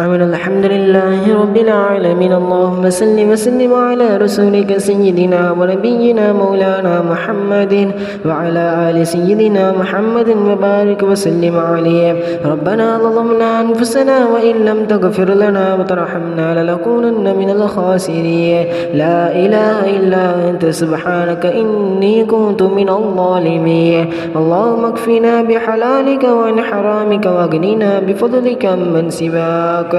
آمين. الحمد لله رب العالمين. اللهم صل وسلم على رسولك سيدنا ونبينا مولانا محمد وعلى آل سيدنا محمد وبارك وسلم عليه. ربنا ظلمنا أنفسنا وإن لم تغفر لنا وترحمنا لنكونن من الخاسرين. لا إله إلا أنت. سبحانك إني كنت من الظالمين. اللهم اكفنا بحلالك وعن حرامك وأغننا بفضلك من سواك.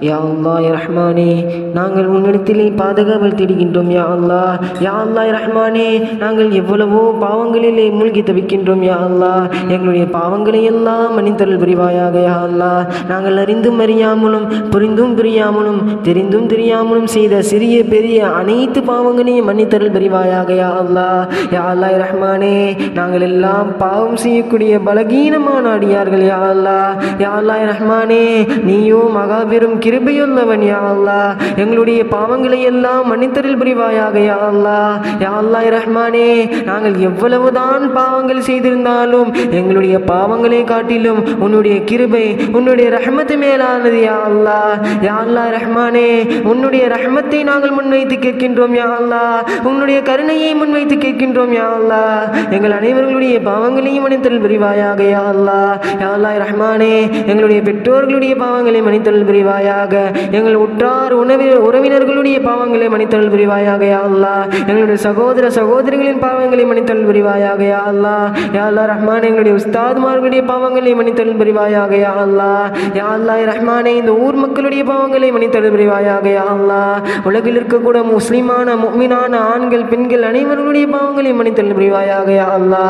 யா அல்லா ரஹ்மானே நாங்கள் உன்னிடத்திலே பாதுகாவல் தேடுகின்றோம் யா அல்லா யா அல்லா ரஹ்மானே நாங்கள் எவ்வளவோ பாவங்களிலே மூழ்கி தவிக்கின்றோம் யா அல்லா எங்களுடைய பாவங்களை எல்லாம் மன்னித்தருள் புரிவாயாக யா அல்லா நாங்கள் அறிந்தும் அறியாமலும் புரிந்தும் புரியாமலும் தெரிந்தும் தெரியாமலும் செய்த சிறிய பெரிய அனைத்து பாவங்களையும் மன்னித்தருள் புரிவாயாக யா அல்லா யா அல்லா ரஹ்மானே நாங்கள் எல்லாம் பாவம் செய்யக்கூடிய பலகீனமான அடியார்கள் யா அல்லா யா அல்லா ரஹ்மானே நீயோ மகாபெரும் கிருபையுள்ளவன் யா அல்லா எங்களுடைய பாவங்களை எல்லாம் மன்னித்தரில் புரிவாயாக யா அல்லா யா அல்லா ரஹ்மானே நாங்கள் எவ்வளவுதான் பாவங்கள் செய்திருந்தாலும் எங்களுடைய பாவங்களை காட்டிலும் உன்னுடைய கிருபை உன்னுடைய ரஹ்மத்து மேலானது யா அல்லா யா அல்லா ரஹ்மானே உன்னுடைய ரஹ்மத்தை நாங்கள் முன்வைத்து கேட்கின்றோம் யா அல்லா உன்னுடைய கருணையை முன்வைத்து கேட்கின்றோம் யா அல்லா எங்கள் அனைவர்களுடைய பாவங்களையும் மன்னித்தல் புரிவாயாக யா அல்லா யா அல்லா ரஹ்மானே எங்களுடைய பெற்றோர்களுடைய பாவங்களை மன்னித்தல் புரிவாயாக. எங்கள் உற்றார் உணவி உறவினர்களுடைய பாவங்களை மன்னித்தல் புரிவாயாக யா அல்லா. எங்களுடைய சகோதர சகோதரிகளின் பாவங்களை மன்னித்தல் புரிவாயாக யா அல்லா. யா அல்லா ரஹ்மான் எங்களுடைய உஸ்தாத்மார்களுடைய பாவங்களை மன்னித்தல் புரிவாயாக யா அல்லா. யா அல்லா ரஹ்மானே இந்த ஊர் மக்களுடைய பாவங்களை மன்னித்தல் புரிவாயாக யா அல்லா. உலகில் இருக்கக்கூட முஸ்லிமான முக்மினான ஆண்கள் பெண்கள் அனைவர்களுடைய பாவங்களை மன்னித்தல் புரிவாயாக யா அல்லா.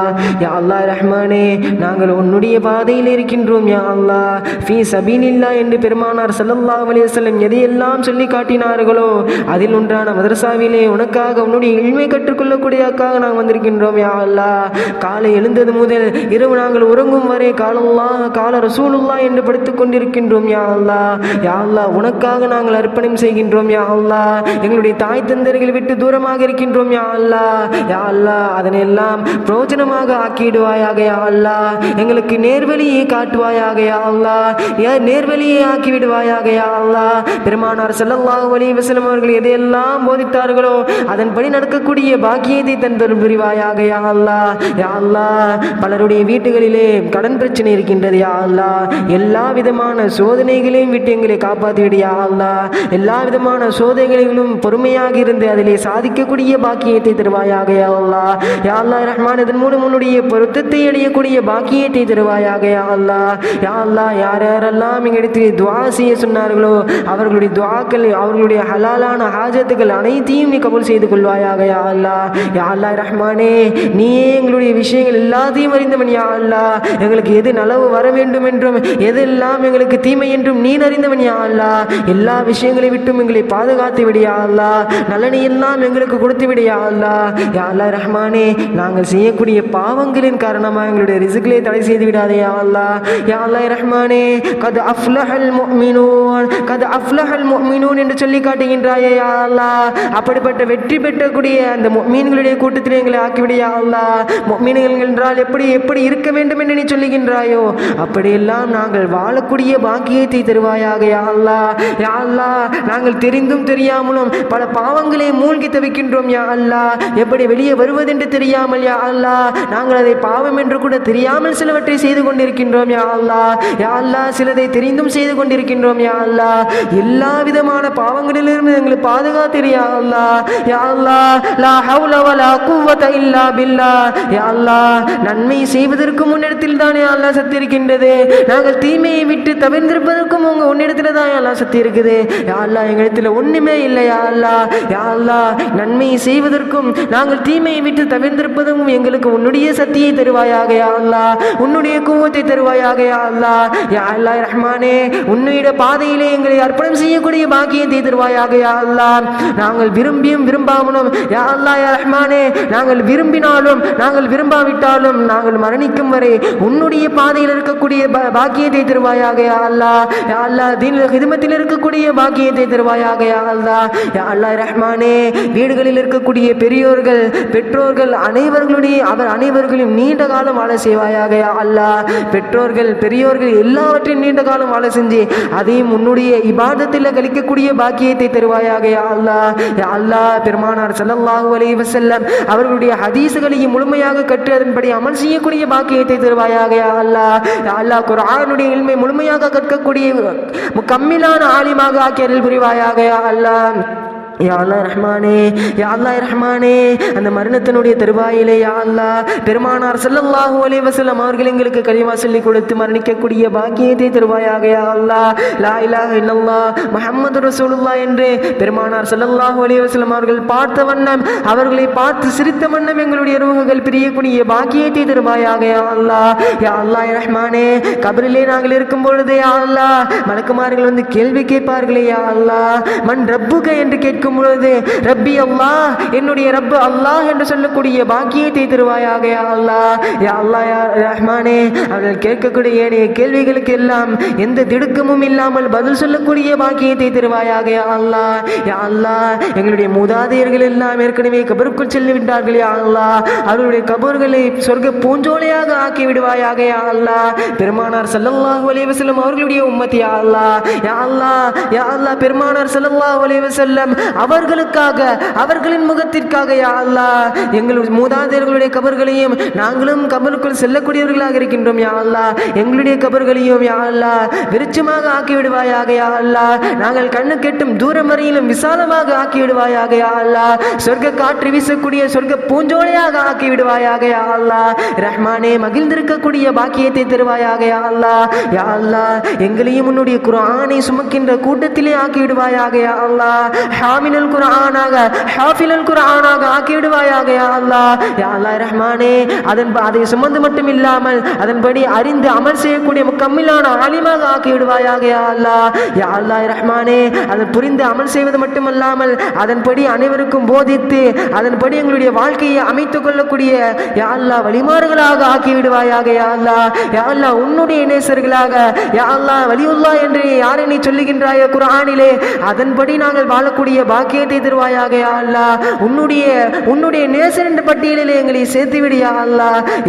யா அல்லா ரஹ்மானே நாங்கள் உன்னுடைய பாதையில் இருக்கின்றோம் யா அல்லா. ஃபீ சபீனில்லா என்று பெருமானார் ஸல்லல்லாஹு அலைஹி எதையெல்லாம் சொல்லி காட்டினார்களோ அதில் ஒன்றான மதரசாவிலே உனக்காக உன்னுடைய இல்மை கற்றுக்கொள்ளக்கூடியக்காக நாங்கள் வந்திருக்கின்றோம் யா அல்லா காலை எழுந்தது முதல் இரவு நாங்கள் உறங்கும் வரை காலல்லா கால ரசூலுல்லா என்று படித்துக் கொண்டிருக்கின்றோம் யா அல்லா யா அல்லா உனக்காக நாங்கள் அர்ப்பணம் செய்கின்றோம் யா அல்லா எங்களுடைய தாய் தந்தர்கள் விட்டு தூரமாக இருக்கின்றோம் யா அல்லா யா அல்லா அதனெல்லாம் பிரோஜனமாக ஆக்கிடுவாயாக யா அல்லா எங்களுக்கு நேர்வழியை காட்டுவாயாக யா அல்லா நேர்வழியை ஆக்கி விடுவாயாக அல்லா பெருமானார் ஸல்லல்லாஹு அலைஹி வசலம் அவர்கள் எதையெல்லாம் போதித்தார்களோ அதன்படி நடக்கக்கூடிய பாக்கியத்தை தந்தர் புரிவாயாக யா அல்லா யா அல்லா பலருடைய வீட்டுகளிலே கடன் பிரச்சனை இருக்கின்றது யா அல்லா எல்லா விதமான சோதனைகளையும் விட்டு எங்களை காப்பாற்றி விடு யா அல்லா எல்லா விதமான சோதனைகளிலும் பொறுமையாக இருந்து அதிலே சாதிக்கக்கூடிய பாக்கியத்தை தருவாயாக யா அல்லா யா அல்லா ரஹ்மான் இதன் மூலம் உன்னுடைய பொருத்தத்தை அடையக்கூடிய பாக்கியத்தை தருவாயாக யா அல்லா யா அல்லா யார் யாரெல்லாம் எங்களுக்கு துவா துவா செய்ய சொன்னார்களோ அவர்களுடைய துவாக்கள் அவர்களுடைய ஹலாலான ஹாஜத்துக்கள் அனைத்தையும் நீ கபூல் செய்து கொள்வாயாக யா அல்லா யா அல்லா ரஹ்மானே நீயே எங்களுடைய விஷயங்கள் எல்லாத்தையும் அறிந்தவன் யா அல்லா எங்களுக்கு எது நலவு வர வேண்டும் என்றும் எதெல்லாம் எங்களுக்கு தீமை என்றும் நீ அறிந்தவன் யா அல்லா எல்லா விஷயங்களை விட்டும் எங்களை பாதுகாத்து விடியா அல்லா நலனை எல்லாம் எங்களுக்கு கொடுத்து விடியா அல்லா யா அல்லா ரஹ்மானே நாங்கள் செய்யக்கூடிய பாவங்களின் காரணமாக எங்களுடைய ரிசுக்களை தடை செய்து விடாதே யா அல்லா யா அல்லா ரஹ்மானே கது அஃப்லஹல் மு முஃமினூன் கது அஃப்லஹல் முஃமினூன் என்று சொல்லி காட்டுகின்றாயே யா அல்லா அப்படிப்பட்ட வெற்றி பெற்றக்கூடிய அந்த மீன்களுடைய கூட்டத்தில் எங்களை ஆக்கிவிடியா அல்லா மீன்கள் என்றால் எப்படி எப்படி இருக்க வேண்டும் என்று நீ சொல்லுகின்றாயோ அப்படியெல்லாம் நாங்கள் வாழக்கூடிய பாக்கியத்தை தருவாயாக யா அல்லா யா அல்லா நாங்கள் தெரிந்தும் தெரியாமலும் பல பாவங்களை மூழ்கி தவிக்கின்றோம் யா அல்லா எப்படி வெளியே வருவதென்று தெரியாமல் யா அல்லா நாங்கள் அதை பாவம் என்று கூட தெரியாமல் சிலவற்றை செய்து கொண்டிருக்கின்றோம் யா அல்லா யா அல்லா சிலதை தெரிந்தும் செய்து கொண்டிருக்கிறோம் இருக்கின்றோம் யா அல்லா எல்லா விதமான பாவங்களிலிருந்து எங்களை பாதுகாத்திரு யா அல்லா யா அல்லா லா ஹவுல வலா குவத இல்லா பில்லா யா அல்லா நன்மை செய்வதற்கு முன்னிடத்தில் தானே அல்லா சக்தி இருக்கின்றது நாங்கள் தீமையை விட்டு தவிர்ந்திருப்பதற்கும் உங்க உன்னிடத்துல தான் அல்லா சக்தி இருக்குது யா அல்லா எங்களிடத்துல ஒண்ணுமே இல்லை யா அல்லா யா அல்லா நன்மையை செய்வதற்கும் நாங்கள் தீமையை விட்டு தவிர்ந்திருப்பதும் எங்களுக்கு உன்னுடைய சக்தியை தருவாயாக யா அல்லா உன்னுடைய கூவத்தை தருவாயாக யா அல்லா யா அல்லா ரஹ்மானே உன்னுடைய பாதையிலே எங்களை அர்ப்பணம் செய்யக்கூடிய பாக்கியத்தை தருவாயாக யா அல்லா நாங்கள் விரும்பியும் விரும்பாமலும் யா அல்லா யா ரஹ்மானே நாங்கள் விரும்பினாலும் நாங்கள் விரும்பாவிட்டாலும் நாங்கள் மரணிக்கும் வரை உன்னுடைய பாதையில் இருக்கக்கூடிய பாக்கியத்தை தருவாயாக யா அல்லா யா அல்லா தீன் ஹிதமத்தில் இருக்கக்கூடிய பாக்கியத்தை தருவாயாக யா அல்லா யா அல்லா ரஹ்மானே வீடுகளில் இருக்கக்கூடிய பெரியோர்கள் பெற்றோர்கள் அனைவர்களுடைய அவர் அனைவர்களையும் நீண்ட காலம் வாழ செய்வாயாக யா அல்லா பெற்றோர்கள் பெரியோர்கள் எல்லாவற்றையும் நீண்ட காலம் வாழ செஞ்சு அதையும் உன்னுடைய இபாதத்தில் கழிக்கக்கூடிய பாக்கியத்தை தருவாயாக அல்லா அல்லாஹ். பெருமானார் ஸல்லல்லாஹு அலைஹி வஸல்லம் அவர்களுடைய ஹதீசுகளையும் முழுமையாக கற்று அதன்படி அமல் செய்யக்கூடிய பாக்கியத்தை தருவாயாக அல்லா அல்லாஹ். குரானுடைய அல்லாஹ் இல்மை முழுமையாக கற்கக்கூடிய கம்மிலான ஆலிமாக ஆக்கி புரிவாயாக அல்லா யாழ்லா யா அல்லாஹ் ரஹ்மானே யா அல்லாஹ் ரஹ்மானே. அந்த மரணத்தினுடைய தருவாயிலே யாழ்லா பெருமானார் ஸல்லல்லாஹு அலைஹி வசல்லம் அவர்கள் எங்களுக்கு கலிமா சொல்லி கொடுத்து மரணிக்கக்கூடிய பாக்கியத்தை தருவாயாக யாழ்லா லா இலாஹ இல்லல்லாஹ் முஹம்மது ரசூலுல்லாஹ் என்று பெருமானார் ஸல்லல்லாஹு அலைஹி வசல்லம் அவர்கள் பார்த்த வண்ணம் அவர்களை பார்த்து சிரித்த வண்ணம் எங்களுடைய ரூஹுகள் பிரியக்கூடிய பாக்கியத்தை தருவாயாக யாழ்லா அல்லாஹ். யா அல்லாஹ் ரஹ்மானே கபரிலே நாங்கள் இருக்கும் பொழுது யாழ்லா மலக்குமார்கள் வந்து கேள்வி கேட்பார்களே யாழ்லா மண் ரப்புக என்று கேட்கும் பொழுது ரப்பி அல்லாஹ் என்னுடைய ரப்பு அல்லாஹ் என்று சொல்லக்கூடிய பாக்கியத்தை தருவாயாக யா அல்லாஹ் யா அல்லாஹ் யா ரஹ்மானே. அவர்கள் கேட்கக்கூடிய ஏனைய கேள்விகளுக்கு எல்லாம் எந்த திடுக்கமும் இல்லாமல் பதில் சொல்லக்கூடிய பாக்கியத்தை தருவாயாக யா அல்லாஹ் யா அல்லாஹ். எங்களுடைய மூதாதையர்கள் எல்லாம் ஏற்கனவே கபருக்குள் சென்று விட்டார்கள் யா அல்லாஹ். அவருடைய கபர்களை சொர்க்க பூஞ்சோலையாக ஆக்கி விடுவாயாக யா அல்லாஹ். பெருமானார் ஸல்லல்லாஹு அலைஹி வஸல்லம் அவர்களுடைய உம்மத் யா அல்லாஹ் யா அல்லாஹ் யா அல்லாஹ். பெருமானார் ஸல்லல்லாஹு அலைஹி வஸல்லம் அவர்களுக்காக அவர்களின் முகத்திற்காக யா அல்லாஹ். எங்களுடைய மூதாதையர்களுடைய கபர்களையும் நாங்களும் கபருக்குள் செல்லக்கூடியவர்களாக இருக்கின்றோம் யா அல்லாஹ். எங்களுடைய கபர்களையும் யா அல்லாஹ் விருட்சமாக ஆக்கி யா அல்லாஹ். நாங்கள் கண்ணு கெட்டும் தூரம் வரையிலும் விசாலமாக ஆக்கிவிடுவாயாக யா அல்லாஹ். சொர்க்க காற்று வீசக்கூடிய சொர்க்க பூஞ்சோலையாக ஆக்கிவிடுவாயாக யா அல்லாஹ். ரஹ்மானே மகிழ்ந்திருக்கக்கூடிய பாக்கியத்தை தருவாயாக யா அல்லாஹ். யா அல்லாஹ் எங்களையும் உன்னுடைய குரானை சுமக்கின்ற கூட்டத்திலே ஆக்கிவிடுவாயாக விடுவாயாக யா அல்லாஹ். ஹாஃபிலுல் குர்ஆனாக ஹாஃபிலுல் குர்ஆனாக ஆக்கிவிடுவாயாக யா அல்லாஹ் யா அல்லாஹ் ரஹ்மானே அதன் அதை சுமந்து மட்டும் இல்லாமல் அதன்படி அறிந்து அமல் செய்யக்கூடிய முக்கம்மிலான ஆலிமாக ஆக்கிவிடுவாயாக யா அல்லாஹ் யா அல்லாஹ் ரஹ்மானே அதை புரிந்து அமல் செய்வது மட்டுமல்லாமல் அதன்படி அனைவருக்கும் போதித்து அதன்படி எங்களுடைய வாழ்க்கையை அமைத்துக் கொள்ளக்கூடிய யா அல்லாஹ் வழிமாறுகளாக ஆக்கிவிடுவாயாக யா அல்லாஹ் யா அல்லாஹ் உன்னுடைய நேசர்களாக யா அல்லாஹ் வலியுல்லா என்று யாரை நீ சொல்லுகின்றாய குரானிலே அதன்படி நாங்கள் வாழக்கூடிய பாக்கியத்தை தருவாயாக யா அல்லாஹ் உன்னுடைய உன்னுடைய நேசர் பட்டியலில் எங்களை சேர்த்து விடியா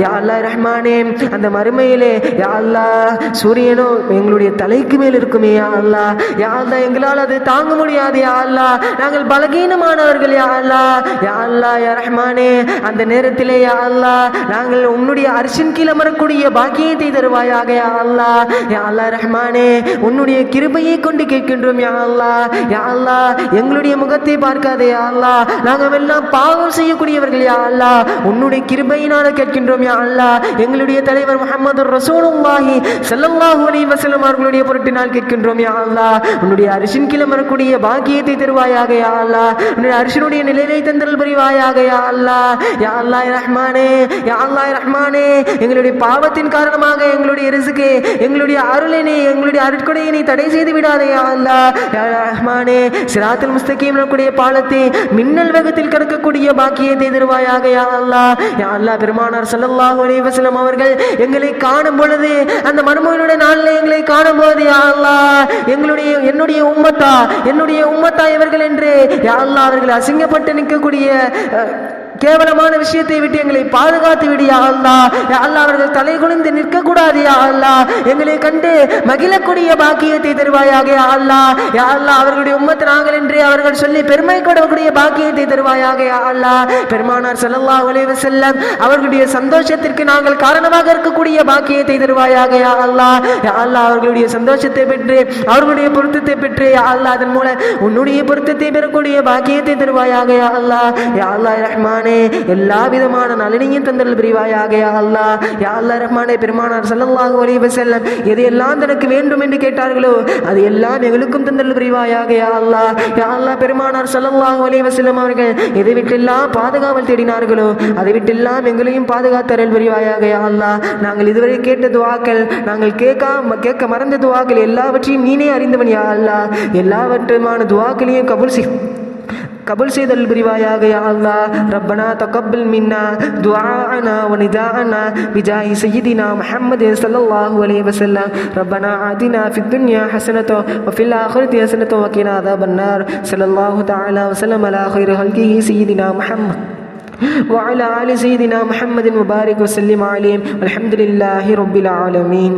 யா யா ரஹ்மானே அந்த மறுமையிலே யா அல்லாஹ் சூரியனோ எங்களுடைய தலைக்கு மேல் இருக்குமே யா அல்லாஹ் யா எங்களால் அது தாங்க முடியாது யா அல்லாஹ் நாங்கள் பலகீனமானவர்கள் யா அல்லாஹ் யா அல்லா யா ரஹ்மானே அந்த நேரத்திலே யா அல்லாஹ் நாங்கள் உன்னுடைய அரிசின் கீழ் அமரக்கூடிய பாக்கியத்தை தருவாயாக யா அல்லாஹ் யா அல்லாஹ் ரஹ்மானே உன்னுடைய கிருபையை கொண்டு கேட்கின்றோம் யா அல்லாஹ் யா அல்லாஹ் எங்களுடைய உன்னுடைய முகத்தை பார்க்காதே அல்லா நாங்கள் எல்லாம் பாவம் செய்யக்கூடியவர்கள் யா அல்லா உன்னுடைய கிருபையினால கேட்கின்றோம் யா அல்லா எங்களுடைய தலைவர் முஹம்மது ரசூலுல்லாஹி ஸல்லல்லாஹு அலி வசலம் அவர்களுடைய பொருட்டினால் கேட்கின்றோம் யா அல்லா உன்னுடைய அரிசின் கீழ் பாக்கியத்தை தருவாயாக யா அல்லா உன்னுடைய அரிசனுடைய நிலையை தந்தல் புரிவாயாக யா அல்லா யா அல்லாஹ் ரஹ்மானே யா அல்லாஹ் ரஹ்மானே. எங்களுடைய பாவத்தின் காரணமாக எங்களுடைய ரிசுக்கு எங்களுடைய அருளினை எங்களுடைய அருட்கொடையினை தடை செய்து விடாதே யா அல்லா யா ரஹ்மானே சிராத்தில் சிராத்துல் முஸ்தகீம் கூடிய பாலத்தை மின்னல் வேகத்தில் கடக்கக்கூடிய பாக்கியத்தை தருவாயாக யா அல்லா யா அல்லா பெருமானார் ஸல்லல்லாஹு அலைஹி வஸல்லம் அவர்கள் எங்களை காணும் பொழுது அந்த மறுமையினுடைய நாளில் எங்களை காணும் போது யா அல்லா எங்களுடைய என்னுடைய உம்மத்தா என்னுடைய உம்மத்தா இவர்கள் என்று யா அவர்கள் அசிங்கப்பட்டு நிற்கக்கூடிய கேவலமான விஷயத்தை விட்டு எங்களை பாதுகாத்து விடியா யா அல்லா. அவர்கள் தலை குனிந்து நிற்க கூடாதியா யா எங்களை கண்டு மகிழக்கூடிய பாக்கியத்தை தருவாயாக அல்லா. அல்லாஹ் யா அவர்களுடைய உம்மத்து நாங்கள் என்று அவர்கள் சொல்லி பெருமை கொடக்கூடிய பாக்கியத்தை தருவாயாக அல்லா. பெருமானார் ஸல்லல்லாஹு உழைவு செல்ல அவர்களுடைய சந்தோஷத்திற்கு நாங்கள் காரணமாக இருக்கக்கூடிய பாக்கியத்தை தருவாயாக அல்லா. அல்லாஹ் யா அவர்களுடைய சந்தோஷத்தை பெற்று அவர்களுடைய பொருத்தத்தை பெற்று யா அதன் மூலம் உன்னுடைய பொருத்தத்தை பெறக்கூடிய பாக்கியத்தை தருவாயாக யா அல்லா. யா ரஹ்மானே எல்லா விதமான நலனையும் தந்தல் புரிவாயாக யா அல்லாஹ். யா அல்லா ரஹ்மானே பெருமானார் ஸல்லல்லாஹு அலைஹி வஸல்லம் எல்லாம் தனக்கு வேண்டும் என்று கேட்டார்களோ அது எல்லாம் எங்களுக்கும் தந்தல் புரிவாயாக யா அல்லாஹ். யா அல்லா பெருமானார் ஸல்லல்லாஹு அலைஹி வஸல்லம் அவர்கள் எதை விட்டெல்லாம் பாதுகாவல் தேடினார்களோ அதை விட்டெல்லாம் எங்களையும் பாதுகாத்தரல் புரிவாயாக யா நாங்கள் இதுவரை கேட்ட துவாக்கள் நாங்கள் கேட்காம கேட்க மறந்த துவாக்கள் எல்லாவற்றையும் நீனே அறிந்தவன் யா அல்லா எல்லாவற்றுமான துவாக்களையும் கபுல் செய். قبل سيد البريوايا يا الله ربنا تقبل منا دعاءنا ونداءنا بجاه سيدنا محمد صلى الله عليه وسلم ربنا عادنا في الدنيا حسنة وفي الآخرة حسنة وكنا عذاب النار صلى الله تعالى وسلم على خير خلقه سيدنا محمد وعلى آل سيدنا محمد مبارك وسلم عليه والحمد لله رب العالمين